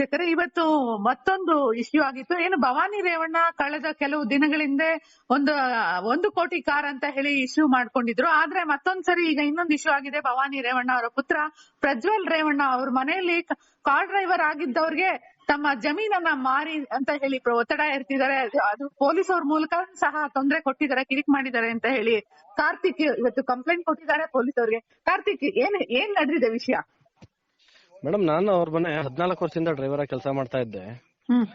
ವೀಕ್ಷಕರೇ, ಇವತ್ತು ಮತ್ತೊಂದು ಇಶ್ಯೂ ಆಗಿತ್ತು. ಏನು, ಭವಾನಿ ರೇವಣ್ಣ ಕಳೆದ ಕೆಲವು ದಿನಗಳ ಹಿಂದೆ ಒಂದು ಒಂದು ಕೋಟಿ ಕಾರ್ ಅಂತ ಹೇಳಿ ಇಶ್ಯೂ ಮಾಡ್ಕೊಂಡಿದ್ರು. ಆದ್ರೆ ಮತ್ತೊಂದ್ಸರಿ ಈಗ ಇನ್ನೊಂದು ಇಶ್ಯೂ ಆಗಿದೆ. ಭವಾನಿ ರೇವಣ್ಣ ಅವರ ಪುತ್ರ ಪ್ರಜ್ವಲ್ ರೇವಣ್ಣ ಅವ್ರ ಮನೆಯಲ್ಲಿ ಕಾರ್ ಡ್ರೈವರ್ ಆಗಿದ್ದವ್ರಿಗೆ ತಮ್ಮ ಜಮೀನನ್ನ ಮಾರಿ ಅಂತ ಹೇಳಿ ಒತ್ತಡ ಇರ್ತಿದ್ದಾರೆ ಅದು- ಪೊಲೀಸ್ ಅವ್ರ ಮೂಲಕ ಸಹ ತೊಂದರೆ ಕೊಟ್ಟಿದ್ದಾರೆ, ಕಿರಿಕ್ ಮಾಡಿದ್ದಾರೆ ಅಂತ ಹೇಳಿ ಕಾರ್ತಿಕ್ ಇವತ್ತು ಕಂಪ್ಲೇಂಟ್ ಕೊಟ್ಟಿದ್ದಾರೆ ಪೊಲೀಸ್ ಅವ್ರಿಗೆ. ಕಾರ್ತಿಕ್, ಏನ್ ಏನ್ ನಡೆದಿದೆ ವಿಷಯ? ಮೇಡಮ್ ನಾನು ಅವ್ರ ಮನೆ ಹದಿನಾಲ್ಕು ವರ್ಷದಿಂದ ಡ್ರೈವರ್ ಆಗಿ ಕೆಲಸ ಮಾಡ್ತಾ ಇದ್ದೆ. ಹ್ಮ್.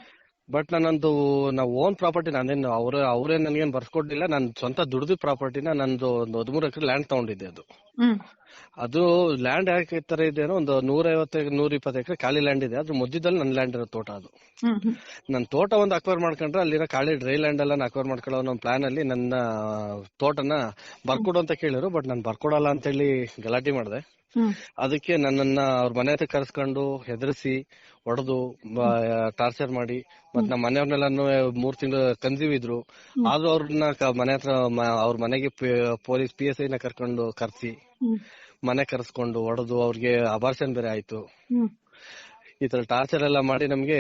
ಬಟ್ ನನ್ನೊಂದು ನಾವು ಓನ್ ಪ್ರಾಪರ್ಟಿ ನಾನೇನು ಅವ್ರ ಅವ್ರೇ ನನಗೇನು ಬರ್ಸ್ಕೊಡ್ಲಿಲ್ಲ. ನನ್ನ ಸ್ವಂತ ದುಡ್ದು ಪ್ರಾಪರ್ಟಿನ ನಂದು ಒಂದು ಹದಿಮೂರು ಎಕರೆ ಲ್ಯಾಂಡ್ ತಗೊಂಡಿದ್ದೆ ಅದು. ಹ್ಮ್. ಅದು ಲ್ಯಾಂಡ್ ಯಾಕೆ ತರ ಇದೆ ಅಂದ್ರೆ ಒಂದು ನೂರೈವತ್ತು ನೂರ ಇಪ್ಪತ್ತು ಎಕರೆ ಖಾಲಿ ಲ್ಯಾಂಡ್ ಇದೆ. ಅದ್ರ ಮಧ್ಯದಲ್ಲಿ ನನ್ನ ಲ್ಯಾಂಡ್ ಇರೋ ತೋಟ ಅದು. ಹ್ಮ್ ಹ್ಮ್. ನನ್ನ ತೋಟ ಒಂದು ಅಕ್ವೈರ್ ಮಾಡ್ಕೊಂಡ್ರೆ ಅಲ್ಲಿರೋ ಖಾಲಿ ಡ್ರೈ ಲ್ಯಾಂಡ್ ಎಲ್ಲ ಅಕ್ವೈರ್ ಮಾಡ್ಕೊಳ್ಳೋ ಅನ್ನೋ ಪ್ಲಾನ್ ಅಲ್ಲಿ ನನ್ನ ತೋಟನ ಬರ್ಕೊಡು ಅಂತ ಕೇಳಿದ್ರು. ಬಟ್ ನಾನು ಬರ್ಕೊಡಲ್ಲ ಅಂತ ಹೇಳಿ ಗಲಾಟೆ ಮಾಡಿದೆ. ಅದಕ್ಕೆ ನನ್ನನ್ನ ಅವ್ರ ಮನೆ ಹತ್ರ ಕರ್ಸ್ಕೊಂಡು ಹೆದರ್ಸಿ ಹೊಡೆದು ಟಾರ್ಚರ್ ಮಾಡಿ ಮತ್ ನಮ್ಮ ಮನೆಯವ್ರನ್ನೆಲ್ಲಾನು ಮೂರ್ ತಿಂಗಳು ಕನ್ಸೀವ್ ಇದ್ರು ಆದ್ರೂ ಅವ್ರನ್ನ ಮನೆ ಹತ್ರ ಅವ್ರ ಮನೆಗೆ ಪೊಲೀಸ್ ಪಿ ಎಸ್ ಐ ನ ಕರ್ಕೊಂಡು ಕರ್ಸಿ ಮನೆ ಕರ್ಸ್ಕೊಂಡು ಹೊಡೆದು ಅವ್ರಿಗೆ ಅಬಾರ್ಷನ್ ಬೇರೆ ಆಯ್ತು. ಈ ತರ ಟಾರ್ಚರ್ ಎಲ್ಲ ಮಾಡಿ ನಮ್ಗೆ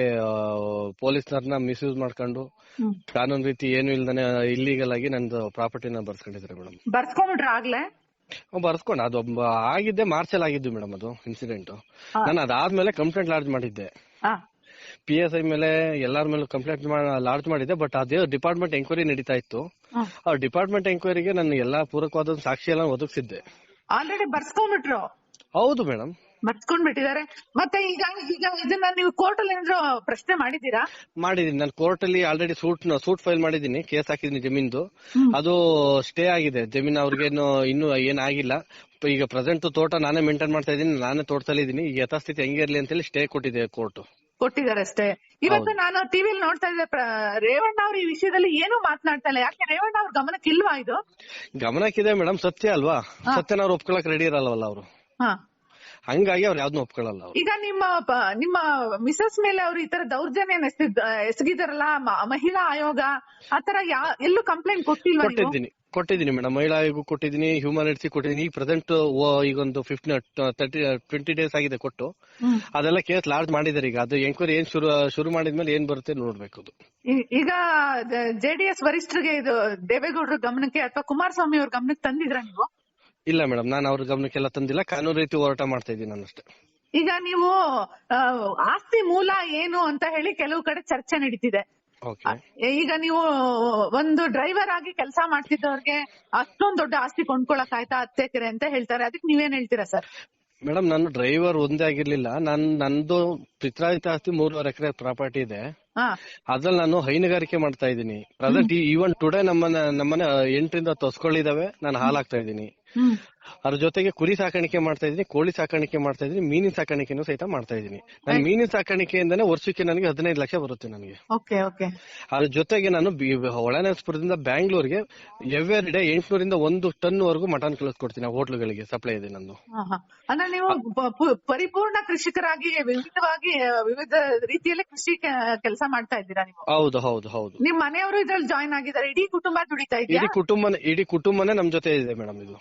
ಪೊಲೀಸ್ನರ್ನ ಮಿಸ್ಯೂಸ್ ಮಾಡ್ಕೊಂಡು ಕಾನೂನು ರೀತಿ ಏನು ಇಲ್ದಾನೆ ಇಲ್ಲಿಗಲ್ ಆಗಿ ನಂದು ಪ್ರಾಪರ್ಟಿನ ಬರ್ಸ್ಕೊಂಡಿದ್ರು ಮೇಡಮ್. ಬರ್ಸ್ಕೊಂಡ್ಬಿಟ್ರ ಆಗ್ಲೇ? ಬರ್ಸ್ಕೊಂಡು ಅದು ಆಗಿದ್ದೆ ಮಾರ್ಷಲ್ ಆಗಿದ್ದು ಮೇಡಮ್ ಅದು ಇನ್ಸಿಡೆಂಟ್ ನಾನು ಅದಾದ್ಮೇಲೆ ಕಂಪ್ಲೇಂಟ್ ಲಾಡ್ಜ್ ಮಾಡಿದ್ದೆ. ಪಿ ಎಸ್ ಐ ಮೇಲೆ ಎಲ್ಲಾರ ಮೇಲೆ ಕಂಪ್ಲೇಂಟ್ ಲಾಡ್ಜ್ ಮಾಡಿದ್ದೆ ಬಟ್ ಅದೇ ಡಿಪಾರ್ಟ್ಮೆಂಟ್ ಎಂಕ್ವೈರಿ ನಡೀತಾ ಇತ್ತು. ಆ ಡಿಪಾರ್ಟ್ಮೆಂಟ್ ಎಂಕ್ವೈರಿಗೆ ನಾನು ಎಲ್ಲಾ ಪೂರಕವಾದ ಸಾಕ್ಷಿ ಎಲ್ಲ ಒದಗಿಸಿದ್ದೆ. ಆಲ್ರೆಡಿ ಬರ್ಸ್ಕೊಂಡ್ಬಿಟ್ರು? ಹೌದು ಮೇಡಮ್ ಬರ್ಸ್ಕೊಂಡ್ ಬಿಟ್ಟಿದ್ದಾರೆ. ಮತ್ತೆ ಈಗ ಈಗ ಇದನ್ನ ನೀವು ಕೋರ್ಟ್ ಅಲ್ಲಿ ಏನಾದ್ರು ಪ್ರಶ್ನೆ ಮಾಡಿದೀರಾ ಮಾಡಿದೀನಿ ನಾನು ಕೋರ್ಟ್ ಅಲ್ಲಿ ಆಲ್ರೆಡಿ ಸೂಟ್ ಸೂಟ್ ಫೈಲ್ ಮಾಡಿದೀನಿ ಕೇಸ್ ಹಾಕಿದೀನಿ ಜಮೀನ್ದು. ಅದು ಸ್ಟೇ ಆಗಿದೆ. ಜಮೀನ್ ಅವ್ರಿಗೇನು ಇನ್ನು ಏನಾಗಿಲ್ಲ ಈಗ ಪ್ರೆಸೆಂಟ್ ತೋಟ ನಾನೇ ಮೇಂಟೈನ್ ಮಾಡ್ತಾ ಇದೀನಿ ನಾನೇ ತೋಟದಲ್ಲಿ ಇದೀನಿ ಈಗ ಯಥಾಸ್ಥಿತಿ ಹೆಂಗಿರ್ಲಿ ಅಂತ ಹೇಳಿ ಸ್ಟೇ ಕೊಟ್ಟಿದೆ ಕೋರ್ಟ್. ಕೊಟ್ಟಿದ್ದಾರೆ ಅಷ್ಟೇ ಇವತ್ತು ನಾನು ಟಿವಿಲಿ ನೋಡ್ತಾ ಇದ್ದೆ. ರೇವಣ್ಣ ಅವ್ರ ಈ ವಿಷಯದಲ್ಲಿ ಏನು ಮಾತನಾಡ್ತಾ ಇಲ್ಲ. ಯಾಕೆ ರೇವಣ್ಣ ಅವ್ರ ಗಮನಕ್ಕೆ ಇಲ್ವಾ ಇದು? ಗಮನಕ್ಕಿದೆ ಮೇಡಮ್. ಸತ್ಯ ಅಲ್ವಾ? ಸತ್ಯನ ಅವ್ರು ಒಪ್ಕೊಳಕ್ ರೆಡಿ ಇರಲ್ವಲ್ಲ ಅವರು. ಹಂಗಾಗಿ ಅವ್ರು ಯಾವ್ದನ್ನೂ ಒಪ್ಕೊಳ್ಳಲ್ಲ ಅವ್ರು. ಈಗ ನಿಮ್ಮ ನಿಮ್ಮ ಮಿಸಸ್ ಮೇಲೆ ಅವ್ರು ಈ ತರ ದೌರ್ಜನ್ಯ ಎಸಗಿದ್- ಎಸಗಿದಾರಲ್ಲ ಮಹಿಳಾ ಆಯೋಗ ಆತರ ಎಲ್ಲೂ ಕಂಪ್ಲೇಂಟ್ ಕೊಟ್ಟಿಲ್ಲ ಕೊಟ್ಟಿದ್ದೀನಿ ಕೊಟ್ಟಿದ್ದೀನಿ ಮೇಡಮ್. ಮಹಿಳಾ ಆಯೋಗ ಕೊಟ್ಟಿದ್ದೀನಿ ಹ್ಯೂಮನ್ ರೈಟ್ಸ್ ಕೊಟ್ಟಿದ್ದೀನಿ. ಈಗ ಪ್ರೆಸೆಂಟ್ ಈಗ ಒಂದು ಫಿಫ್ಟೀನ್ ತರ್ಟಿ ಟ್ವೆಂಟಿ ಡೇಸ್ ಆಗಿದೆ ಕೊಟ್ಟು. ಅದೆಲ್ಲ ಕೇಸ್ ಲಾರ್ಜ್ ಮಾಡಿದ್ದಾರೆ ಈಗ. ಅದು ಎಂಕ್ವೈರಿ ಏನ್ ಶುರು ಶುರು ಮಾಡಿದ್ಮೇಲೆ ಏನ್ ಬರುತ್ತೆ ನೋಡ್ಬೇಕು ಈಗ ಜೆಡಿಎಸ್ ವರಿಷ್ಠರಿಗೆ ಇದು ದೇವೇಗೌಡರ ಗಮನಕ್ಕೆ ಅಥವಾ ಕುಮಾರಸ್ವಾಮಿ ಅವ್ರ ಗಮನಕ್ಕೆ ತಂದಿದ್ರ ನೀವು? ಇಲ್ಲ ಮೇಡಮ್ ನಾನು ಅವ್ರ ಗಮನಕ್ಕೆಲ್ಲ ತಂದಿಲ್ಲ. ಕಾನೂನು ರೀತಿ ಹೋರಾಟ ಮಾಡ್ತಾ ಇದ್ದೀನಿ ನಾನು ಅಷ್ಟೇ ಈಗ ನೀವು ಆ, ಆಸ್ತಿ ಮೂಲ ಏನು ಅಂತ ಹೇಳಿ ಕೆಲವು ಕಡೆ ಚರ್ಚೆ ನಡೀತಿದೆ. ಓಕೆ ಈಗ ನೀವು ಒಂದು ಡ್ರೈವರ್ ಆಗಿ ಕೆಲಸ ಮಾಡ್ತಿದ್ದವ್ರಿಗೆ ಅಷ್ಟೊಂದ್ ದೊಡ್ಡ ಆಸ್ತಿ ಕೊಂಡ್ಕೊಳಕ್ ಆಯ್ತಾ ಅತ್ತೆಕರೆ ಅಂತ ಹೇಳ್ತಾರೆ. ಅದಕ್ಕೆ ನೀವೇನ್ ಹೇಳ್ತೀರಾ ಸರ್? ಮೇಡಮ್ ನಾನು ಡ್ರೈವರ್ ಒಂದೇ ಆಗಿರ್ಲಿಲ್ಲ. ನಾನು ನಂದು ಪಿತ್ರಾಯಿತ ಆಸ್ತಿ ಮೂರುವರೆ ಎಕರೆ ಪ್ರಾಪರ್ಟಿ ಇದೆ. ಹಾ. ಅದ್ರಲ್ಲಿ ನಾನು ಹೈನುಗಾರಿಕೆ ಮಾಡ್ತಾ ಇದ್ದೀನಿ. ಪ್ರೆಸೆಂಟ್ ಈವನ್ ಟುಡೇ ನಮ್ಮನೆ ನಮ್ಮನೆ ಎಂಟರಿಂದ ತೊಸ್ಕೊಳ್ಳಿದಾವೆ ನಾನು ಹಾಲಾಗ್ತಾ ಇದ್ದೀನಿ. ಅದ್ರ ಜೊತೆಗೆ ಕುರಿ ಸಾಕಾಣಿಕೆ ಮಾಡ್ತಾ ಇದೀನಿ ಕೋಳಿ ಸಾಕಾಣಿಕೆ ಮಾಡ್ತಾ ಇದೀನಿ ಮೀನಿನ ಸಾಕಾಣಿಕೆನೂ ಸಹಿತ ಮಾಡ್ತಾ ಇದೀನಿ ನಾನು ಮೀನಿನ ಸಾಕಾಣಿಕೆಯಿಂದನೇ ವರ್ಷಕ್ಕೆ ನನಗೆ ಹದಿನೈದು ಲಕ್ಷ ಬರುತ್ತೆ ನನಗೆ. ಓಕೆ ಓಕೆ ಅದ್ರ ಜೊತೆಗೆ ನಾನು ಹೊಳೆನರಸೀಪುರದಿಂದ ಬ್ಯಾಂಗ್ಳೂರ್ಗೆ ಎವ್ರಿ ಡೇ ಎಂಟ್ನೂರಿಂದ ಒಂದು ಟನ್ ವರೆಗೂ ಮಟನ್ ಕಳಿಸ್ಕೊಡ್ತೀನಿ ಹೋಟ್ಲುಗಳಿಗೆ ಸಪ್ಲೈ ಇದೆ ನಂದು. ಅಂದ್ರೆ ನೀವು ಪರಿಪೂರ್ಣ ಕೃಷಿಕರಾಗಿ ವಿವಿಧವಾಗಿ ವಿವಿಧ ರೀತಿಯಲ್ಲಿ ಕೃಷಿ ಕೆಲಸ ಮಾಡ್ತಾ ಇದ್ದೀರಾ ನೀವು? ಹೌದು ಹೌದು ಹೌದು. ನಿಮ್ ಮನೆಯವರು ಇದ್ರಲ್ಲಿ ಜಾಯಿನ್ ಆಗಿದ್ದಾರೆ ಇಡೀ ಕುಟುಂಬ ದುಡಿತಾ ಇದೆ ಇಡೀ ಕುಟುಂಬನೇ ಇಡೀ ಕುಟುಂಬನೇ ನಮ್ ಜೊತೆ ಇದೆ ಮೇಡಮ್ ಇದು.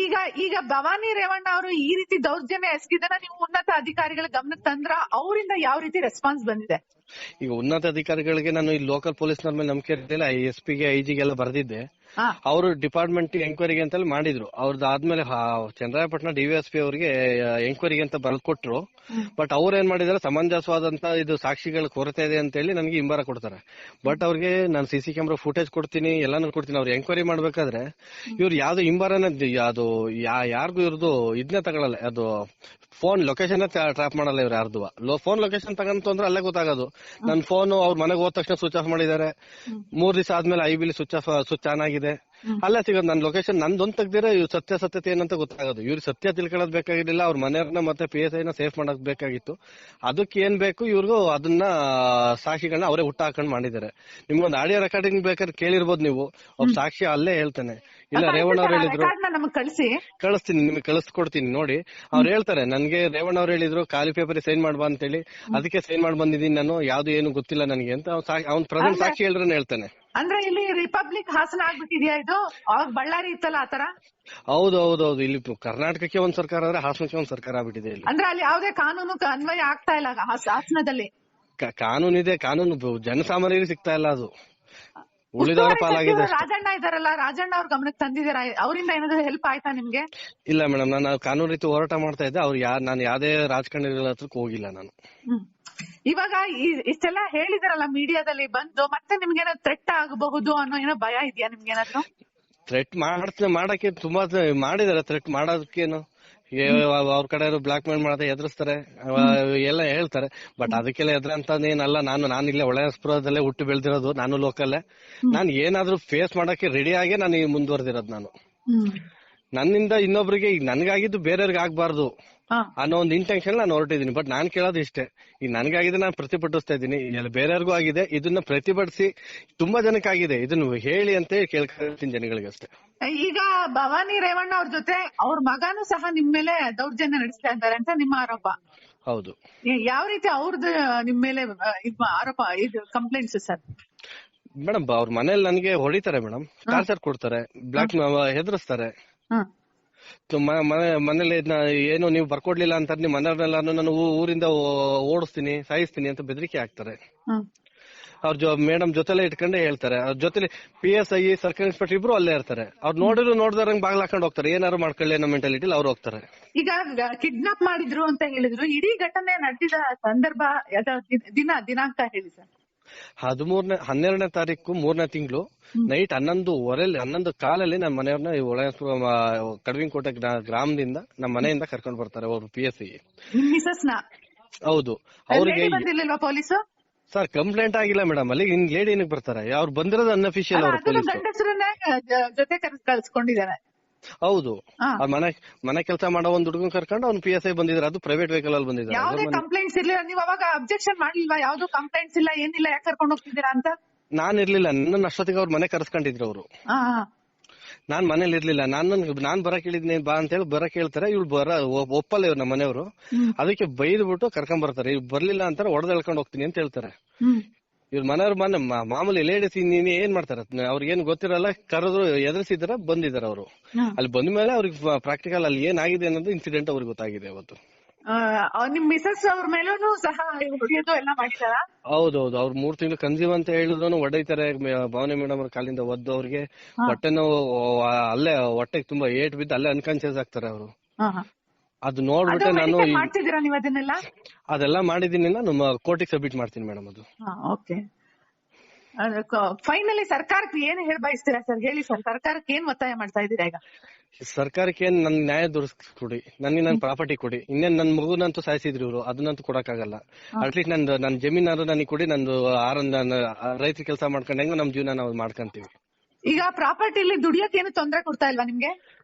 ಈಗ ಈಗ ಭವಾನಿ ರೇವಣ್ಣ ಅವರು ಈ ರೀತಿ ದೌರ್ಜನ್ಯ ಎಸಗಿದ್ದನ್ನ ನೀವು ಉನ್ನತ ಅಧಿಕಾರಿಗಳ ಗಮನಕ್ಕೆ ತಂದ್ರ ಅವರಿಂದ ಯಾವ ರೀತಿ ರೆಸ್ಪಾನ್ಸ್ ಬಂದಿದೆ? ಈಗ ಉನ್ನತ ಅಧಿಕಾರಿಗಳಿಗೆ ನಾನು ಈ ಲೋಕಲ್ ಪೊಲೀಸ್ನವ್ರ ಮೇಲೆ ನಂಬಿಕೆ ಇರಲಿಲ್ಲ ಎಸ್ ಪಿಗೆ ಐ ಬರ್ದಿದ್ದೆ. ಅವರು ಡಿಪಾರ್ಟ್ಮೆಂಟ್ ಎಂಕ್ವೈರಿಗೆ ಅಂತ ಮಾಡಿದ್ರು. ಅವ್ರದ್ದು ಆದ್ಮೇಲೆ ಚಂದ್ರಾಯಪಟ್ಟಣ ಡಿವಿಎಸ್ಪಿ ಅವರಿಗೆ ಎಂಕ್ವೈರಿಗೆ ಅಂತ ಬರ್ಕೊಟ್ರು ಕೊಟ್ರು. ಬಟ್ ಅವ್ರ ಏನ್ ಮಾಡಿದಾರೆ ಸಮಂಜಸವಾದಂತ ಇದು ಸಾಕ್ಷಿಗಳ ಕೊರತೆ ಇದೆ ಅಂತ ಹೇಳಿ ನನಗೆ ಹಿಂಬಾರ ಕೊಡ್ತಾರೆ. ಬಟ್ ಅವ್ರಿಗೆ ನಾನು ಸಿ ಸಿ ಕ್ಯಾಮ್ರಾ ಫುಟೇಜ್ ಕೊಡ್ತೀನಿ ಎಲ್ಲಾನು ಕೊಡ್ತೀನಿ ಅವ್ರು ಎಂಕ್ವೈರಿ ಮಾಡ್ಬೇಕಾದ್ರೆ ಇವ್ರು ಯಾವ್ದು ಹಿಂಬಾರನ ಅದು ಯಾರಿಗೂ ಇವ್ರದ್ದು ಇದನ್ನ ತಗೊಳಲ್ಲ ಅದು ಫೋನ್ ಲೊಕೇಶನ್ ಟ್ರಾಪ್ ಮಾಡಲ್ಲ ಇವ್ರು ಯಾರ್ದು. ಫೋನ್ ಲೊಕೇಶನ್ ತಗಂತು ಅಂದ್ರೆ ಅಲ್ಲೇ ಗೊತ್ತಾಗೋದು. ನನ್ನ ಫೋನ್ ಅವ್ರ ಮನೆಗೆ ಹೋದ ತಕ್ಷಣ ಸ್ವಿಚ್ ಆಫ್ ಮಾಡಿದ್ದಾರೆ. ಮೂರ್ ದಿವಸ ಆದ್ಮೇಲೆ ಐ ಬಿಲಿ ಸ್ವಿಚ್ ಆಫ್ ಸ್ವಿಚ್ ಆನ್ ಆಗಿದೆ. ಅಲ್ಲೇ ಸಿಗೋದು ನನ್ನ ಲೊಕೇಶನ್ ನಂದೊಂದ್ ತೆಗ್ದಿರ ಇವ್ರು ಸತ್ಯಾಸತ್ಯತೆ ಏನಂತ ಗೊತ್ತಾಗೋದು. ಇವ್ರು ಸತ್ಯ ತಿಳ್ಕೊಳ್ಳೋದ್ ಬೇಕಾಗಿರ್ಲಿಲ್ಲ. ಅವ್ರ ಮನೆಯವ್ರನ್ನ ಮತ್ತೆ ಪಿ ಎಸ್ ಐನ ಸೇಫ್ ಮಾಡಕ್ ಬೇಕಾಗಿತ್ತು. ಅದಕ್ಕೆ ಏನ್ ಬೇಕು ಇವ್ರಿಗೂ ಅದನ್ನ ಸಾಕ್ಷಿಗಳನ್ನ ಅವರೇ ಹುಟ್ಟ ಹಾಕೊಂಡ್ ಮಾಡಿದ್ದಾರೆ. ನಿಮ್ಗೊಂದು ಆಡಿಯೋ ರೆಕಾರ್ಡಿಂಗ್ ಬೇಕಾದ್ರೆ ಕೇಳಿರ್ಬೋದು ನೀವು. ಒಬ್ಬ ಸಾಕ್ಷಿ ಅಲ್ಲೇ ಹೇಳ್ತಾನೆ. ಇಲ್ಲ ರೇವಣ್ಣ ಅವ್ರು ಹೇಳಿದ್ರು. ರೆಕಾರ್ಡ್ ನಮಗ್ ಕಳಿಸಿ. ಕಳಿಸ್ತೀನಿ ನಿಮ್ಗೆ ಕಳಿಸ್ಕೊಡ್ತೀನಿ ನೋಡಿ. ಅವ್ರು ಹೇಳ್ತಾರೆ ನನ್ಗೆ ರೇವಣ್ಣ ಅವ್ರು ಹೇಳಿದ್ರು ಖಾಲಿ ಪೇಪರ್ ಸೈನ್ ಮಾಡ್ಬಾ ಅಂತ ಹೇಳಿ ಅದಕ್ಕೆ ಸೈನ್ ಮಾಡಿ ಬಂದಿದ್ದೀನಿ ನಾನು ಯಾವ್ದು ಏನು ಗೊತ್ತಿಲ್ಲ ನನಗೆ ಅಂತ ಅವ್ನ್ ಪ್ರೆಸೆಂಟ್ ಸಾಕ್ಷಿ ಹೇಳಿದ್ರೆ ಹೇಳ್ತಾನೆ. ಅಂದ್ರೆ ಇಲ್ಲಿ ರಿಪಬ್ಲಿಕ್ ಹಾಸನ ಆಗ್ಬಿಟ್ಟಿದ್ಯಾ ಇದು? ಅವಾಗ ಬಳ್ಳಾರಿ ಇತ್ತಲ್ಲ ಆತರ ಹೌದು ಹೌದು ಹೌದು. ಇಲ್ಲಿ ಕರ್ನಾಟಕಕ್ಕೆ ಒಂದ್ ಸರ್ಕಾರ ಆದ್ರೆ ಹಾಸನಕ್ಕೆ ಒಂದ್ ಸರ್ಕಾರ ಆಗ್ಬಿಟ್ಟಿದೆ ಇಲ್ಲಿ. ಅಂದ್ರೆ ಅಲ್ಲಿ ಯಾವ್ದೇ ಕಾನೂನು ಅನ್ವಯ ಆಗ್ತಾ ಇಲ್ಲ ಹಾಸ- ಹಾಸನದಲ್ಲಿ? ಕಾನೂನಿದೆ ಕಾನೂನು ಇದೆ ಕಾನೂನು ಬ- ಜನಸಾಮಾನ್ಯರಿಗೆ ಸಿಗ್ತಾ ಇಲ್ಲ ಅದು. ಉಳಿದವರ ಪಾಲಾಗಿದೆ ರಾಜಣ್ಣ ಇದಾರಲ್ಲ ರಾಜಣ್ಣ ಅವ್ರ ಗಮನಕ್ಕೆ ತಂದಿದ್ದೀರಾ? ಅವರಿಂದ ಏನಾದ್ರು ಹೆಲ್ಪ್ ಆಯ್ತಾ ನಿಮ್ಗೆ? ಇಲ್ಲ ಮೇಡಮ್ ನಾನು ಕಾನೂನು ರೀತಿ ಹೋರಾಟ ಮಾಡ್ತಾ ಇದ್ದೆ. ಅವ್ರು ಯಾ ನಾನು ಯಾವ್ದೇ ರಾಜಕಾರಣಿಗಳ ಹತ್ರಕ್ಕೆ ಹೋಗಿಲ್ಲ ನಾನು. ಇವಾಗ ಇಷ್ಟೆಲ್ಲ ಹೇಳಿದಾರಲ್ಲ ಮೀಡಿಯಾದಲ್ಲಿ ಬಂದು ಮತ್ತೆ ನಿಮ್ಗೆ ಏನಾದ್ರು ಥ್ರೆಟ್ ಆಗಬಹುದು ಅನ್ನೋ ಏನೋ ಭಯ ಇದೆಯಾ ನಿಮ್ಗೆ ಏನಾದ್ರು ಥ್ರೆಟ್ ಮಾಡ್ತಾ ಮಾಡಕ್ಕೆ ತುಂಬಾ ಮಾಡಿದಾರೆ ಥ್ರೆಟ್ ಮಾಡೋದಕ್ಕೇನು. ಅವ್ರ ಕಡೆ ಬ್ಲಾಕ್ ಮೇಲ್ ಮಾಡ್ದೆ ಎದುರಿಸ್ತಾರೆ ಎಲ್ಲ ಹೇಳ್ತಾರೆ. ಬಟ್ ಅದಕ್ಕೆಲ್ಲ ಎದ್ರಂತ ಏನಲ್ಲ ನಾನು ನಾನು ಇಲ್ಲೇ ಒಳಸ್ಪುರದಲ್ಲೇ ಹುಟ್ಟು ಬೆಳೆದಿರೋದು ನಾನು ಲೋಕಲ್ಲೇ. ನಾನು ಏನಾದ್ರು ಫೇಸ್ ಮಾಡಕ್ಕೆ ರೆಡಿ ಆಗೇ ನಾನು ಮುಂದುವರ್ದಿರೋದು ನಾನು. ನನ್ನಿಂದ ಇನ್ನೊಬ್ರಿಗೆ ಈಗ ನನ್ಗಾಗಿದ್ದು ಬೇರೆಯವ್ರಿಗೆ ಆಗ್ಬಾರ್ದು ಅನ್ನೋ ಒಂದು ಇಂಟೆನ್ಷನ್ ನಾನು ಹೊರಟಿದ್ದೀನಿ ಬಟ್ ನಾನ್ ಕೇಳೋದು ಇಷ್ಟೇ. ಈ ನನ್ಗಾಗಿದೆ ನಾನು ಪ್ರತಿಭಟಿಸ್ತಾ ಇದ್ದೀನಿ. ಎಲ್ಲ ಬೇರೆಯವ್ರಿಗೂ ಆಗಿದೆ. ಇದನ್ನ ಪ್ರತಿಭಟಿಸಿ ತುಂಬಾ ಜನಕ್ಕಾಗಿದೆ ಇದನ್ನ ಹೇಳಿ ಅಂತ ಕೇಳ್ಕೊಳ್ತೀನಿ ಜನಗಳಿಗೆ ಅಷ್ಟೇ. ಈಗ ಭವಾನಿ ರೇವಣ್ಣ ಅವ್ರ ಜೊತೆ ಅವ್ರ ಮಗನೂ ಸಹ ನಿಮ್ ಮೇಲೆ ದೌರ್ಜನ್ಯ ನಡೆಸ್ತಾ ಇದ್ದಾರೆ ಅಂತ ನಿಮ್ಮ ಆರೋಪ. ಹೌದು. ಯಾವ ರೀತಿ ಅವ್ರದ್ದು ನಿಮ್ ಮೇಲೆ ಆರೋಪ ಇದು ಕಂಪ್ಲೇಂಟ್ಸ್ ಸರ್? ಮೇಡಮ್ ಅವ್ರ ಮನೇಲಿ ನನಗೆ ಹೊಡಿತಾರೆ ಮೇಡಮ್ ಟಾರ್ಚರ್ ಕೊಡ್ತಾರೆ. ಬ್ಲಾಕ್ ಹೆದರ್ಸ್ತಾರೆ. ಮನೇಲಿ ಏನು ನೀವು ಬರ್ಕೊಡ್ಲಿಲ್ಲ ಅಂತ ನಿಮ್ ಮನೆಯವ್ರನ್ನೆಲ್ಲ ನಾನು ಊರಿಂದ ಓಡಿಸ್ತೀನಿ ಸಾಯಿಸ್ತೀನಿ ಅಂತ ಬೆದರಿಕೆ ಹಾಕ್ತಾರೆ. ಅವ್ರ ಜೊ ಮೇಡಮ್ ಜೊತೆಲೆ ಇಟ್ಕೊಂಡೆ ಹೇಳ್ತಾರೆ. ಅವ್ರ ಜೊತೆಲಿ P S I circle inspector ಇಬ್ರು ಅಲ್ಲೇ ಇರ್ತಾರೆ. ಅವ್ರು ನೋಡಿದ್ರು ನೋಡ್ದಾರಂಗ್ ಬಾಗ್ಲ ಹಾಕೊಂಡು ಹೋಗ್ತಾರೆ. ಏನಾರು ಮಾಡ್ಕೊಳ್ಳಿ ಅನ್ನೋ ಮೆಂಟಾಲಿಟಿ ಅವ್ರು ಹೋಗ್ತಾರೆ. ಈಗ ಕಿಡ್ನಾಪ್ ಮಾಡಿದ್ರು ಅಂತ ಹೇಳಿದ್ರು. ಇಡೀ ಘಟನೆ ನಡೆದಿದ ಸಂದರ್ಭ ದಿನ ದಿನಾಂಕ ಹೇಳಿ ಸರ್. ಹದಿಮೂರನೇ ಹನ್ನೆರಡನೇ ತಾರೀಕು ಮೂರನೇ ತಿಂಗಳು ನೈಟ್ ಹನ್ನೊಂದು ಒರೆಲಿ ಹನ್ನೊಂದು ಕಾಲಲ್ಲಿ ನಮ್ಮ ಮನೆಯವ್ರನ್ನ ಒಳ ಕಡವಿನಕೋಟೆ ಗ್ರಾಮದಿಂದ ನಮ್ಮ ಮನೆಯಿಂದ ಕರ್ಕೊಂಡು ಬರ್ತಾರೆ ಅವರು ಪಿ ಎಸ್ನ ಹೌದು. ಅವ್ರಿಗೆ ಸರ್ ಕಂಪ್ಲೇಂಟ್ ಆಗಿಲ್ಲ ಮೇಡಮ್. ಅಲ್ಲಿ ಇನ್ ಲೇಡಿ ಏನಕ್ಕೆ ಬರ್ತಾರೆ? ಅವ್ರು ಬಂದಿರೋದು ಅನ್ಅಫಿಷಿಯಲ್ ಅವ್ರ ಪೊಲೀಸ್. ಜೊತೆ ಕಳ್ಸ್ಕೊಂಡಿದ್ದಾರೆ ಹೌದು. ಮನೆ ಮನೆ ಕೆಲಸ ಮಾಡೋ ಒಂದ್ ಹುಡುಗನ್ ಕರ್ಕೊಂಡು ಅವ್ನು ಪಿ ಎಸ್ ಐ ಬಂದಿದ್ರೆ ಅದು ಪ್ರೈವೇಟ್ ವೆಹಿಕಲ್ ಅಲ್ಲಿ ಬಂದಿದ್ದಾರೆ ಯಾವುದೇ ಕಂಪ್ಲೇಂಟ್ಸ್ ಇರ್ಲಿಲ್ಲ. ನೀವು ಅವಾಗ ಅಬ್ಜೆಕ್ಷನ್ ಮಾಡ್ಲಿಲ್ವಾ? ಯಾವ್ದು ಕಂಪ್ಲೇಂಟ್ಸ್ ಇಲ್ಲ ಏನಿಲ್ಲ ಯಾಕೆ ಕರ್ಕೊಂಡು ಹೋಗ್ತಿದ್ದೀರಾ ಅಂತ? ನಾನ್ ಇರ್ಲಿಲ್ಲ. ನನ್ನ ಅಷ್ಟೊತ್ತಿಗೆ ಅವ್ರ ಮನೆ ಕರ್ಸ್ಕೊಂಡಿದ್ರು ಅವರು. ನಾನ್ ಮನೇಲಿ ಇರ್ಲಿಲ್ಲ. ನಾನು ನಾನ್ ಬರಕ್ ಹೇಳಿದ್ನಿ ಬಾ ಅಂತ ಹೇಳಿ ಬರಕ್ ಹೇಳ್ತಾರೆ ಇವ್ಳು ಬರ ಒಪ್ಪಲ್ಲ ಇವ್ರು ನಮ್ಮ ಮನೆಯವರು ಅದಕ್ಕೆ ಬೈದ್ಬಿಟ್ಟು ಕರ್ಕೊಂಡ್ ಬರ್ತಾರೆ ಇವ್ ಬರ್ಲಿಲ್ಲ ಅಂತಾರೆ ಹೊಡೆದ್ ಎಳ್ಕೊಂಡ್ ಹೋಗ್ತೀನಿ ಅಂತ ಹೇಳ್ತಾರೆ. ಇವ್ರ ಮನೆಯವ್ರ ಮನೆ ಮಾಮೂಲಿ ಲೇಡೀಸ್ ನೀನ್ ಏನ್ ಮಾಡ್ತಾರೆ? ಅವ್ರಿಗೆ ಏನ್ ಗೊತ್ತಿರಲ್ಲ ಕರೆದ್ರು ಎದುರಿಸಿದಾರ ಬಂದಿದ್ದಾರೆ ಅವರು. ಅಲ್ಲಿ ಬಂದ ಮೇಲೆ ಅವ್ರಿಗೆ ಪ್ರಾಕ್ಟಿಕಲ್ ಅಲ್ಲಿ ಏನಾಗಿದೆ ಅನ್ನೋದು ಇನ್ಸಿಡೆಂಟ್ ಅವ್ರಿಗೆ ಗೊತ್ತಾಗಿದೆ ಅವತ್ತು. ನಿಮ್ ಮಿಸಸ್ ಅವ್ರ ಮೇಲೂ ಸಹ ಇವ್ರು ಹೊಡಿಯೋದು ಎಲ್ಲ ಮಾಡಿದಾರ ಹೌದೌದು ಅವ್ರು ಮೂರ್ ತಿಂಗಳು ಕನ್ಸೀವ್ ಅಂತ ಹೇಳಿದ್ರು ಹೊಡೈತಾರೆ ಭಾವನೆ ಮೇಡಮ್ ಅವ್ರ ಕಾಲಿಂದ ಒದ್ದು ಅವ್ರಿಗೆ. ಹೊಟ್ಟೆ ನೋವು ಅಲ್ಲೇ ಹೊಟ್ಟೆಗೆ ತುಂಬಾ ಏಟ್ ಬಿದ್ದು ಅಲ್ಲೇ ಅನ್ಕಾನ್ಶಿಯಸ್ ಆಗ್ತಾರೆ ಅವರು. ಅದು ನೋಡ್ಬಿಟ್ಟು ನಾನು ಮೆಡಿಕಲ್ ಈ- ಮಾಡ್ತಿದ್ದೀರಾ ನೀವು ಅದನ್ನೆಲ್ಲ? ಅದೆಲ್ಲ ಮಾಡಿದೀನಿ ನಮ್ಮ ಕೋರ್ಟಿಗೆ ಸಬ್ಮಿಟ್ ಮಾಡ್ತೀನಿ ಮೇಡಮ್ ಅದು. ಓಕೆ. ಫೈನಲಿ ಸರ್ಕಾರಕ್ಕೆ ಏನ್ ಹೇಳ ಬಯಸ್ತೀರಾ ಸರ್? ಹೇಳಿ ಸರ್ ಸರ್ಕಾರಕ್ಕೆ ಏನ್ ಒತ್ತಾಯ ಮಾಡ್ತಾ ಇದ್ದೀರಾ ಈಗ? ಸರ್ಕಾರಕ್ಕೆ ಏನ್ ನನ್ ನ್ಯಾಯ ಕೊಡಿ ನನಗೆ ನನ್ ಪ್ರಾಪರ್ಟಿ ಕೊಡಿ. ಇನ್ನೇನ್ ನನ್ ಮಗುನಂತೂ ಸಾಯಿಸಿದ್ರು ಇವರು ಅದನ್ನಂತೂ ಕೊಡಕ್ಕಾಗಲ್ಲ. ಅಟ್ಲೀಸ್ಟ್ ನಂದು ನನ್ ಜಮೀನಾದ್ರು ನನಗೆ ಕೊಡಿ ನಂದು ಆರ ರೈತರ ಕೆಲಸ ಮಾಡ್ಕೊಂಡಂಗ ಹೆಂಗೋ ನಮ್ ಜೀವನ ನಾವು ಮಾಡ್ಕೊಂತೀವಿ. ಈಗ ಪ್ರಾಪರ್ಟಿಲಿ ದುಡಿಯಕ್ಕೆ ಏನು ತೊಂದರೆ ಕೊಡ್ತಾ ಇಲ್ವಾ ನಿಮ್ಗೆ?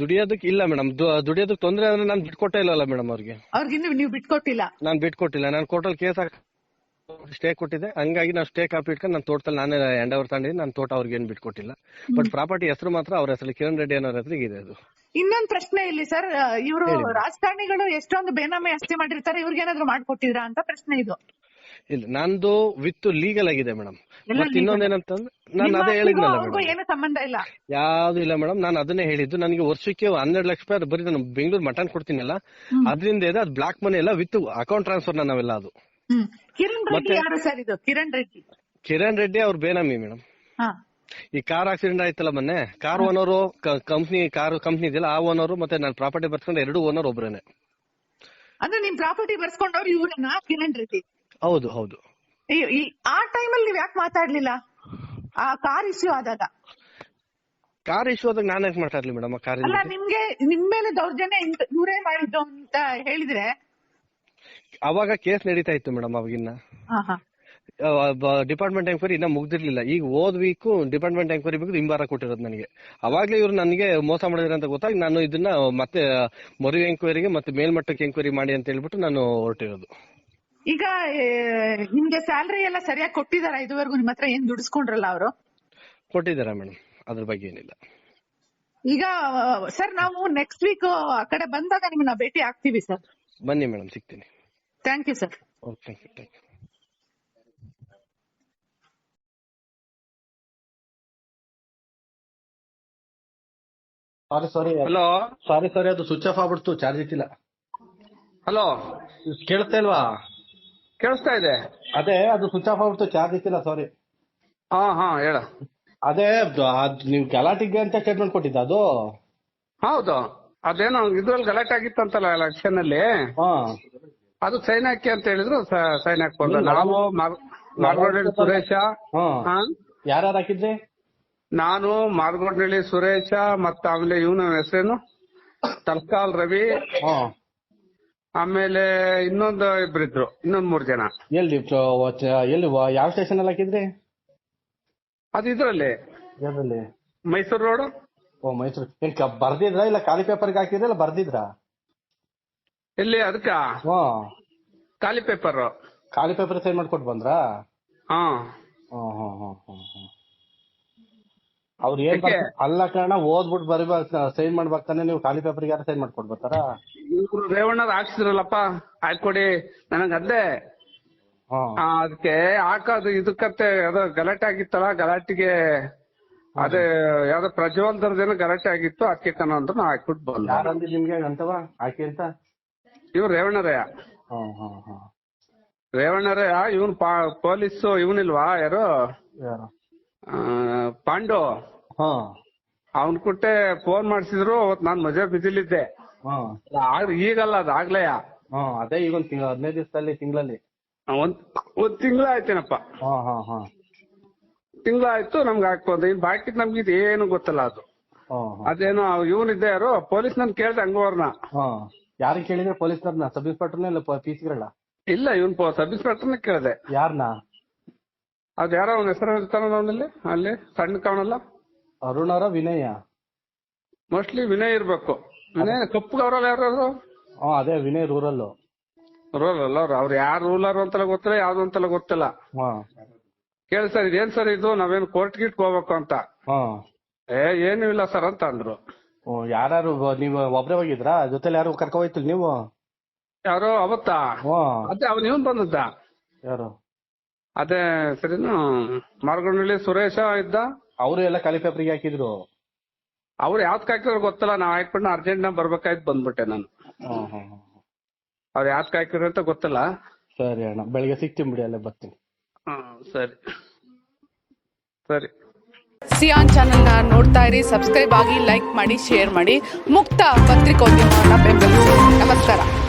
ದುಡಿಯೋದಕ್ಕೆ ಇಲ್ಲ ಮೇಡಮ್. ದುಡಿಯೋದಕ್ ತೊಂದ್ರೆ ಅಂದ್ರೆ ನಾನು ಬಿಟ್ಕೊಟ್ಟೇ ಇಲ್ಲಲ್ಲ ಮೇಡಮ್ ಅವ್ರಿಗೆ. ಅವ್ರಿಗೆ ನೀವ್ ಬಿಟ್ಕೊಟ್ಟಿಲ್ಲ ನಾನ್ ಬಿಟ್ಕೊಟ್ಟಿಲ್ಲ ನಾನು ಕೋರ್ಟಲ್ ಕೇಸ್ ಸ್ಟೇ ಕೊಟ್ಟಿದ್ದೆ. ಹಂಗಾಗಿ ನಾವು ಸ್ಟೇ ಕಾಪಿ ಇಟ್ಕೊಂಡು ನಾನು ತೋಟದಲ್ಲಿ ನಾನೇ ಎಂಡ್ ಅವರ್ ತಗೊಂಡಿದ್ದೀನಿ. ನಾನು ತೋಟ ಅವ್ರಿಗೆ ಏನು ಬಿಟ್ಕೊಟ್ಟಿಲ್ಲ ಬಟ್ ಪ್ರಾಪರ್ಟಿ ಹೆಸರು ಮಾತ್ರ ಅವ್ರ ಹೆಸರು ಕಿರಣ್ ರೆಡ್ಡಿ ಅನ್ನೋರ ಹೆಸರಿಗೆ ಇದೆ ಅದು. ಇನ್ನೊಂದ್ ಪ್ರಶ್ನೆ ಇಲ್ಲಿ ಸರ್ ಇವರು ರಾಜಕಾರಣಿಗಳು ಎಷ್ಟೊಂದು ಬೇನಾಮಿ ಆಸ್ತಿ ಮಾಡಿರ್ತಾರೆ ಇವ್ರಿಗೆ ಏನಾದ್ರು ಮಾಡ್ಕೊಟ್ಟಿದ್ರಾ ಅಂತ ಪ್ರಶ್ನೆ ಇದು. ಇಲ್ಲ ನಂದು ವಿತ್ ಲೀಗಲ್ ಆಗಿದೆ ಮೇಡಮ್ ಮತ್ತೆ ಇನ್ನೊಂದೇನಂತಂದ್ರೆ ನಾನು ಅದೇ ಹೇಳಿದ್ನಲ್ಲ ಮೇಡಮ್ ಸಂಬಂಧ ಇಲ್ಲ. ಯಾವ್ದು ಇಲ್ಲ ಮೇಡಮ್ ನಾನು ಅದನ್ನೇ ಹೇಳಿದ್ದು. ನನಗೆ ವರ್ಷಕ್ಕೆ ಹನ್ನೆರಡು ಲಕ್ಷ ರೂಪಾಯಿ ಬರೀ ನಾನು ಬೆಂಗಳೂರು ಮಟನ್ ಕೊಡ್ತೀನಲ್ಲ ಅದರಿಂದ ಇದೆ ಅದು ಬ್ಲಾಕ್ ಮನಿ ಎಲ್ಲ ವಿತ್ ಅಕೌಂಟ್ ಟ್ರಾನ್ಸ್ಫರ್ ನಾವೆಲ್ಲ ಅದು. ಕಿರಣ್ ರೆಡ್ಡಿ ಯಾರು ಸರ್ ಇದು? ಕಿರಣ್ ರೆಡ್ಡಿ. ಕಿರಣ್ ರೆಡ್ಡಿ ಅವ್ರ ಬೇನಾಮಿ ಮೇಡಮ್ ಈ ಕಾರ್ ಆಕ್ಸಿಡೆಂಟ್ ಆಯ್ತಲ್ಲ ಮೊನ್ನೆ car owner company car company ಇದೆಯಲ್ಲ ಆ ಓನರು ಮತ್ತೆ ನಾನು ಪ್ರಾಪರ್ಟಿ ಬರ್ಸ್ಕೊಂಡು ಎರಡು ಓನರ್ ಒಬ್ರೇನೆ. ಅಂದ್ರೆ ನಿಮ್ ಪ್ರಾಪರ್ಟಿ ಬರ್ಸ್ಕೊಂಡವ್ರು ಇವ್ರನ್ನ ಕಿರಣ್ ರೆಡ್ಡಿ. ಹೌದು ಹೌದು. ಈ- ಟೈಮ್ ಆ ಟೈಮಲ್ಲಿ ನೀವ್ ಯಾಕೆ ಮಾತಾಡ್ಲಿಲ್ಲ? ಆ ಕಾರ್ ಇಶ್ಯೂ ಆದಾಗ. ಕಾರ್ ಇಶ್ಯೂ ಆದಾಗ ನಾನು ಯಾಕೆ ಮಾತಾಡ್ಲಿ ಮೇಡಮ್ ಕಾರ್ ಅಲ್ಲ ನಿಮ್ಗೆ ನಿಮ್ ಮೇಲೆ ದೌರ್ಜನ್ಯ ಇವರೇ ಮಾಡಿದ್ದು ಅಂತ ಹೇಳಿದ್ರೆ? ಅವಾಗ ಕೇಸ್ ನಡೀತಾ ಇತ್ತು ಮೇಡಮ್ ಅವಾಗಿನ್ನ. ಡಿಪಾರ್ಟ್ಮೆಂಟ್ ಎಂಕ್ವೈರಿ ಇನ್ನ ಮುಗ್ದಿರ್ಲಿಲ್ಲ. ಈಗ ಹೋದ್ ವೀಕ್ ಡಿಪಾರ್ಟ್ಮೆಂಟ್ ಎಂಕ್ವೈರಿ ಬಗ್ಗೆ ಹಿಂಬಾರ ಕೊಟ್ಟಿರೋದು ನನಗೆ. ಅವಾಗ್ಲೇ ಇವ್ರು ನನಗೆ ಮೋಸ ಮಾಡಿದ್ರೆ ಅಂತ ಗೊತ್ತಾಗಿ ನಾನು ಇದನ್ನ ಮತ್ತೆ ಮರು ಎಂಕ್ವೈರಿಗೆ ಮತ್ತೆ ಮೇಲ್ಮಟ್ಟಕ್ಕೆ ಎಂಕ್ವೈರಿ ಮಾಡಿ ಅಂತ ಹೇಳ್ಬಿಟ್ಟು ನಾನು ಹೊರಟಿರೋದು. ಈಗ ನಿಮ್ಗೆ ಸ್ಯಾಲ್ರಿ ಎಲ್ಲ ಸರಿಯಾಗಿ ಕೊಟ್ಟಿದಾರ ಇದುವರೆಗೂ ನಿಮ್ಮತ್ರ ಏನ್ ದುಡಿಸ್ಕೊಂಡ್ರಲ್ಲ ಅವರು? ಕೊಟ್ಟಿದಾರ ಮೇಡಮ್ ಅದ್ರ ಬಗ್ಗೆ ಏನಿಲ್ಲ. ಈಗ ಸರ್ ನಾವು ನೆಕ್ಸ್ಟ್ ವೀಕ್ ಆ ಕಡೆ ಬಂದಾಗ ನಿಮ್ಮನ್ನ ಭೇಟಿ ಆಗ್ತೀವಿ ಸರ್ ಬನ್ನಿ ಮೇಡಮ್ ಸಿಗ್ತೀನಿ. Thank you sir okay thank you sorry sorry hello sorry sorry ಅದು ಸ್ವಿಚ್ ಆಫ್ ಆಗ್ಬಿಡ್ತು ಚಾರ್ಜ್ ಇಟ್ಟಿಲ್ಲ. ಹಲೋ ಕೇಳ್ತಾ ಇಲ್ವಾ? ಕೇಳಿಸ್ತಾ ಇದೆ? ಅದೇ ಅದು ಸ್ವಿಚ್ ಆಫ್ ಆಗ್ಬಿಡ್ತು ಚಾರ್ಜ್ ಸಾರಿ ಹಾ ಹಾ ಹೇಳ. ಅದೇ ಅದ್ ನೀವು ಗಲಾಟಿಗೆ ಅಂತ ಸ್ಟೇಟ್ಮೆಂಟ್ ಕೊಟ್ಟಿದ್ದ ಅದು? ಹೌದು. ಅದೇನೋ ಇದ್ರಲ್ಲಿ ಗಲಾಟೆ ಆಗಿತ್ತಂತಲ್ಲ ಎಲೆಕ್ಷನ್ ಅಲ್ಲಿ? ಹಾ. ಅದು ಸೈನ್ ಹಾಕಿ ಅಂತ ಹೇಳಿದ್ರು ಸೈನ್ ಹಾಕೊಂಡು ನಾವು ಮಾರ್ಗೋಡಳ್ಳಿ ಸುರೇಶ. ಹಾ. ಹಾ. ಯಾರ್ಯಾರು ಹಾಕಿದ್ರಿ? ನಾನು ಮಾರ್ಗೋಡಳ್ಳಿ ಸುರೇಶ ಮತ್ತ ಆಮೇಲೆ ಇವನ ಹೆಸರೇನು? ತಲ್ಕಾಲ್ ರವಿ. ಹಾ. ಆಮೇಲೆ ಇನ್ನೊಂದು ಇಬ್ರಿದ್ರು ಇನ್ನೊಂದ್ ಮೂರ್ ಜನ. ಎಲ್ಲಿ ಎಲ್ಲಿ ವ- ಯಾವ ಸ್ಟೇಷನ್ ಅಲ್ಲಿ ಹಾಕಿದ್ರಿ? ಅದು ಇದ್ರಲ್ಲಿ. ಯಾವ್ದ್ರಲ್ಲಿ ಮೈಸೂರು ರೋಡ್. ಓ ಮೈಸೂರು. ಏನ್ ಕ- ಬರ್ದಿದ್ರಾ ಇಲ್ಲ ಖಾಲಿ ಪೇಪರ್ಗೆ ಹಾಕಿದ್ರ ಇಲ್ಲ ಬರ್ದಿದ್ರಾ? ಇಲ್ಲಿ ಅದಕ್ಕ? ಹಾ. ಖಾಲಿ ಪೇಪರ್ ಖಾಲಿ ಪೇಪರ್ ಸೈನ್ ಮಾಡ್ಕೊಟ್ ಬಂದ್ರಾ? ಹಾ. ಹ್ಮ್ ಹ್ಮ್ ಹ್ಮ್ ಹ್ಮ್ ಹ್ಮ್ ಅವ್ರು ಏನ್? ಬರ್ತ- ಅಲ್ಲ ಕಾರಣ ಓದ್ಬಿಟ್ಟು ಬರಿಬೇಕು ಸೈನ್ ಮಾಡ್ಬೇಕಾನೆ ನೀವು. ಖಾಲಿ ಪೇಪರ್ಗೆ ಯಾರು ಸೈನ್ ಮಾಡ್ಕೊಡ್ಬರ್ತಾರ ಇವ್ರು ರೇವಣ್ಣ ಹಾಕ್ಸಿದ್ರಲ್ಲಪ್ಪ ಹಾಕೊಡಿ ನನಗ್ ಅದೇ ಆ, ಅದಕ್ಕೆ ಹಾಕೋದು ಇದಕ್ಕಂತೆ ಯಾವ್ದೋ ಗಲಾಟೆ ಆಗಿತ್ತಲ್ಲ ಗಲಾಟೆಗೆ ಅದೇ ಯಾವ್ದೋ ಪ್ರಜ್ವಲ್ದರ್ದೇನೋ ಗಲಾಟೆ ಆಗಿತ್ತು ಅದಕ್ಕೆ ಕಣ ಅಂತ ನಾ ಹಾಕ್ಬಿಟ್ಟು ಬಂದ ನಿಮ್ಗೆ ಅಂತವ ಹಾಕಿ ಅಂತ? ಇವ್ರು ರೇವಣ್ಣರಯ್ಯ ಹ್ಮ್ ಹ್ಮ್ ಹ್ಮ್ ರೇವಣ್ಣರಯ್ಯ ಇವನ್ ಪೊಲೀಸ್ ಇವನಿಲ್ವಾ ಯಾರು? ಯಾರು? ಆ, ಪಾಂಡು. ಅವನ್ ಕುಟ್ಟೆ ಫೋನ್ ಮಾಡ್ಸಿದ್ರು ಅವತ್ ನಾನ್ ಮಜಾ ಬಿಸಿಲಿದ್ದೆ. ಹಾ. ಆಗ್- ಈಗಲ್ಲ ಅದು ಆಗ್ಲೇ. ಹಾ ಅದೇ ಈಗ ಒಂದ್ ತಿಂಗಳ ಹದಿನೈದು ದಿವಸದಲ್ಲಿ ತಿಂಗಳಲ್ಲಿ. ಒಂದ್ ಒಂದ್ ತಿಂಗಳ ಆಯ್ತೇನಪ್ಪ. ಹಾ ಹಾ ಹಾ. ತಿಂಗಳ ಆಯ್ತು ನಮ್ಗೆ ಹಾಕ್ಬೋದು ಇನ್ ಬಾಕಿ ನಮ್ಗೆ ಏನು ಗೊತ್ತಲ್ಲ ಅದು. ಅದೇನೋ ಇವನಿದ್ದೆ ಯಾರು ಪೊಲೀಸ್ ನನ್ ಕೇಳ್ದೆ ಹಂಗವ್ರನ್ನ. ಹಾ. ಯಾರಿಗೆ ಕೇಳಿದ್ರೆ ಪೊಲೀಸ್ನವ್ರನ್ನ ಸಬ್ ಇನ್ಸ್ಪೆಕ್ಟರ್ನ ಇಲ್ಲ ಪೀಸ್ ಸಿಗಳಲ್ಲ ಇಲ್ಲ ಇವನ್ ಸಬ್ ಇನ್ಸ್ಪೆಕ್ಟರ್ನ ಕೇಳ್ದೆ. ಯಾರನ್ನ ಅದ್ ಯಾರೋ ಅವನ ಹೆಸರು ಇರ್ತಾನ ಅವನಲ್ಲಿ ಅಲ್ಲಿ ಸಣ್ಣ ಕಾಣಲ್ಲ ಅರುಣ್ ಅವರ ವಿನಯ. ಮೋಸ್ಟ್ಲಿ ವಿನಯ್ ಇರ್ಬೇಕು. ವಿನಯ ಕಪ್ಪು ಅವ್ರಲ್ಲ ಯಾರು ಹಾ ಅದೇ ವಿನಯ್ ರೂರಲ್ ರೂರಲ್ ಅಲ್ಲ ಅವ್ರು ಅವ್ರು ಯಾರು ರೂಲರ್ ಅಂತಲ್ಲ ಗೊತ್ತಿಲ್ಲ ಯಾವ್ದು ಅಂತಲ್ಲ ಗೊತ್ತಿಲ್ಲ. ಹಾ. ಕೇಳಿ ಸರ್ ಇದೇನ್ ಸರ್ ಇದು? ನಾವೇನು ಕೋರ್ಟ್ ಗಿಟ್ ಹೋಗ್ಬೇಕು ಅಂತ. ಹಾ. ಏ ಏನು ಇಲ್ಲ ಸರ್ ಅಂತ ಅಂದ್ರು. ಯಾರು ನೀವು ಒಬ್ರೇ ಹೋಗಿದ್ರಾ? ಜೊತೆಲಿ ಯಾರು ಕರ್ಕೊ ಹೋಯ್ತಿಲ್ ನೀವು? ಯಾರೋ ಅವತ್ತಾ? ಹಾ. ಅದೇ ಅವ್ನ ಇವನ್ ಬಂದದ್ದ. ಯಾರು? ಅದೇ ಸರಿನು ಮಾರ್ಗೊಂಡಳ್ಳಿ ಸುರೇಶ ಇದ್ದ. ಅವರು ಎಲ್ಲ ಖಾಲಿ ಪೇಪರ್ಗೆ ಹಾಕಿದ್ರು. ಅವ್ರು ಯಾವ್ದು ಹಾಕಿದ್ರು ಗೊತ್ತಲ್ಲ ನಾವ್ ಹಾಕ್ಬಿಟ್ಟು ಅರ್ಜೆಂಟ್ ನಾಗ್ ಬರ್ಬೇಕಾಯ್ತು ಬಂದ್ಬಿಟ್ಟೆ ನಾನು. ಹಾ ಹಾ ಹಾ ಅವ್ರು ಯಾವ್ದು ಹಾಕಿದ್ರು ಅಂತ ಗೊತ್ತಲ್ಲ. ಸರಿ ಅಣ್ಣ ಬೆಳಿಗ್ಗೆ ಸಿಗ್ತೀನಿ ಬಿಡಿ ಅಲ್ಲೇ ಬರ್ತೀನಿ. ಹಾ ಸರಿ. ಸರಿ. ಸಿಯಾನ್ ಚಾನೆಲ್ನ ನೋಡ್ತಾ ಇರಿ ಸಬ್ಸ್ಕ್ರೈಬ್ ಆಗಿ ಲೈಕ್ ಮಾಡಿ ಶೇರ್ ಮಾಡಿ. ಮುಕ್ತ ಪತ್ರಿಕೋದ್ಯಮವನ್ನು ಬೆಂಬಲಿಸಿ ನಮಸ್ಕಾರ.